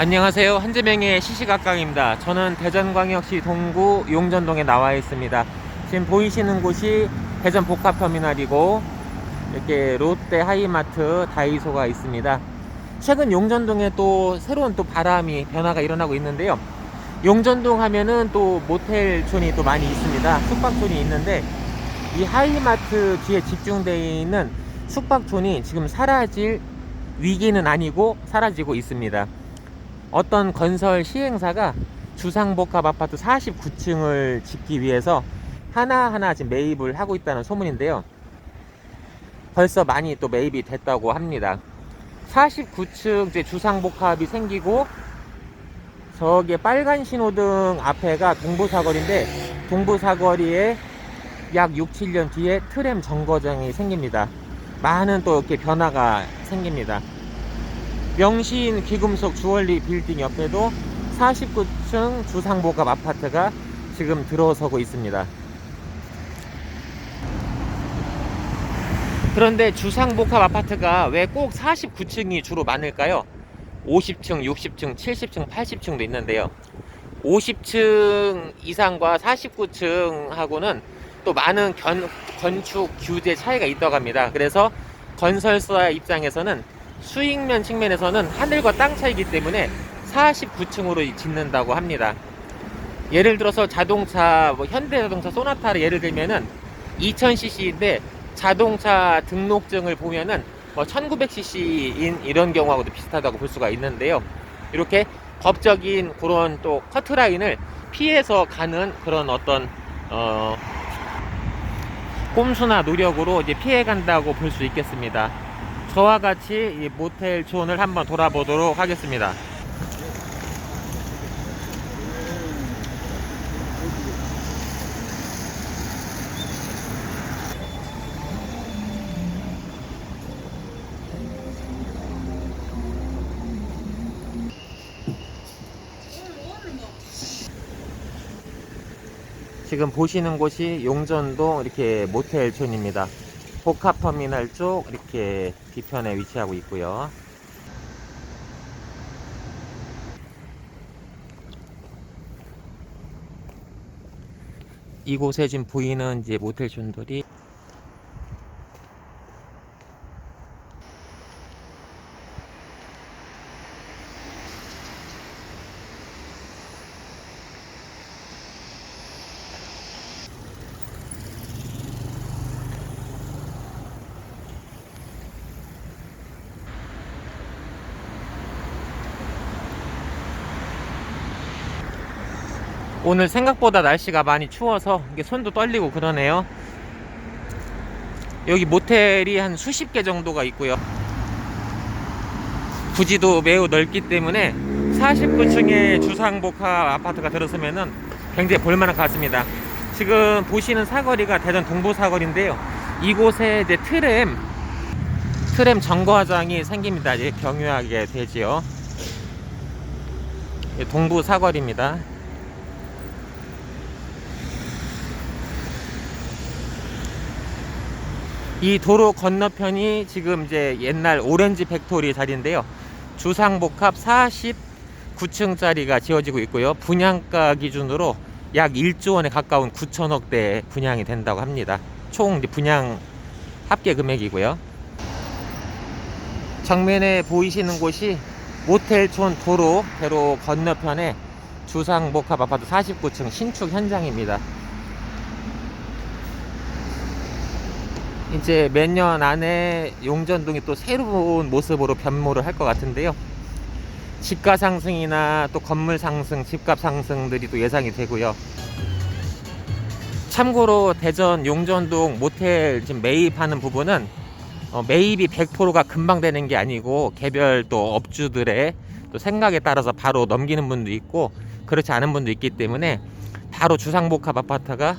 안녕하세요. 한재명의 시시각각입니다. 저는 대전광역시 동구 용전동에 나와 있습니다. 지금 보이시는 곳이 대전 복합터미널이고 이렇게 롯데 하이마트 다이소가 있습니다. 최근 용전동에 또 새로운 또 바람이 변화가 일어나고 있는데요. 용전동 하면은 또 모텔촌이 또 많이 있습니다. 숙박촌이 있는데 이 하이마트 뒤에 집중되어 있는 숙박촌이 지금 사라질 위기는 아니고 사라지고 있습니다. 어떤 건설 시행사가 주상복합 아파트 49층을 짓기 위해서 하나하나 지금 매입을 하고 있다는 소문인데요. 벌써 많이 또 매입이 됐다고 합니다. 49층 이제 주상복합이 생기고 저기에 빨간 신호등 앞에가 동부사거리인데 동부사거리에 약 6, 7년 뒤에 트램 정거장이 생깁니다. 많은 또 이렇게 변화가 생깁니다. 명신 귀금속 주얼리 빌딩 옆에도 49층 주상복합 아파트가 지금 들어서고 있습니다. 그런데 주상복합 아파트가 왜 꼭 49층이 주로 많을까요? 50층, 60층, 70층, 80층도 있는데요. 50층 이상과 49층하고는 또 많은 견, 건축 규제 차이가 있다고 합니다. 그래서 건설사 입장에서는 수익면 측면에서는 하늘과 땅 차이기 때문에 49층으로 짓는다고 합니다. 예를 들어서 자동차, 뭐 현대자동차 소나타를 예를 들면은 2000cc인데 자동차 등록증을 보면은 뭐 1900cc인 이런 경우하고도 비슷하다고 볼 수가 있는데요. 이렇게 법적인 그런 또 커트라인을 피해서 가는 그런 어떤 어 꼼수나 노력으로 이제 피해 간다고 볼 수 있겠습니다. 저와 같이 이 모텔 촌을 한번 돌아보도록 하겠습니다. 지금 보시는 곳이 용전동 이렇게 모텔촌입니다. 복합터미널 쪽 이렇게 뒤편에 위치하고 있고요. 이곳에 지금 보이는 이제 모텔촌들이 오늘 생각보다 날씨가 많이 추워서 이게 손도 떨리고 그러네요. 여기 모텔이 한 수십 개 정도가 있고요. 부지도 매우 넓기 때문에 49층의 주상복합 아파트가 들어서면은 굉장히 볼만한 것 같습니다. 지금 보시는 사거리가 대전 동부 사거리인데요. 이곳에 이제 트램 트램 정거장이 생깁니다. 이제 경유하게 되지요. 예, 동부 사거리입니다. 이 도로 건너편이 지금 이제 옛날 오렌지 팩토리 자리인데요. 주상복합 49층짜리가 지어지고 있고요. 분양가 기준으로 약 1조 원에 가까운 9천억대 분양이 된다고 합니다. 총 분양 합계 금액이고요. 정면에 보이시는 곳이 모텔촌 도로 대로 건너편에 주상복합 아파트 49층 신축 현장입니다. 이제 몇 년 안에 용전동이 또 새로운 모습으로 변모를 할 것 같은데요. 집가 상승이나 또 건물 상승, 집값 상승들이 또 예상이 되고요. 참고로 대전 용전동 모텔 지금 매입하는 부분은 어, 매입이 100%가 금방 되는 게 아니고 개별 또 업주들의 또 생각에 따라서 바로 넘기는 분도 있고 그렇지 않은 분도 있기 때문에 바로 주상복합 아파트가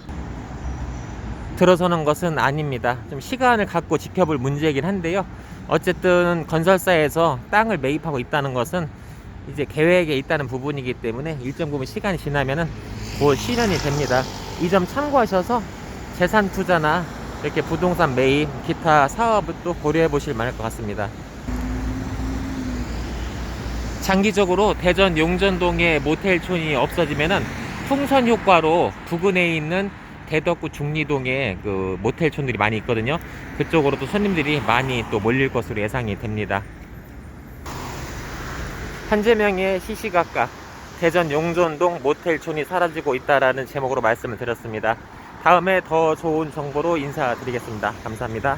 들어서는 것은 아닙니다. 좀 시간을 갖고 지켜볼 문제이긴 한데요. 어쨌든 건설사에서 땅을 매입하고 있다는 것은 이제 계획에 있다는 부분이기 때문에 일정 부분 시간이 지나면은 곧 실현이 됩니다. 이 점 참고하셔서 재산 투자나 이렇게 부동산 매입, 기타 사업을 또 고려해 보실 만할 것 같습니다. 장기적으로 대전 용전동의 모텔촌이 없어지면은 풍선 효과로 부근에 있는 대덕구 중리동에 그 모텔촌들이 많이 있거든요. 그쪽으로도 손님들이 많이 또 몰릴 것으로 예상이 됩니다. 한재명의 시시각각 대전 용전동 모텔촌이 사라지고 있다라는 제목으로 말씀을 드렸습니다. 다음에 더 좋은 정보로 인사드리겠습니다. 감사합니다.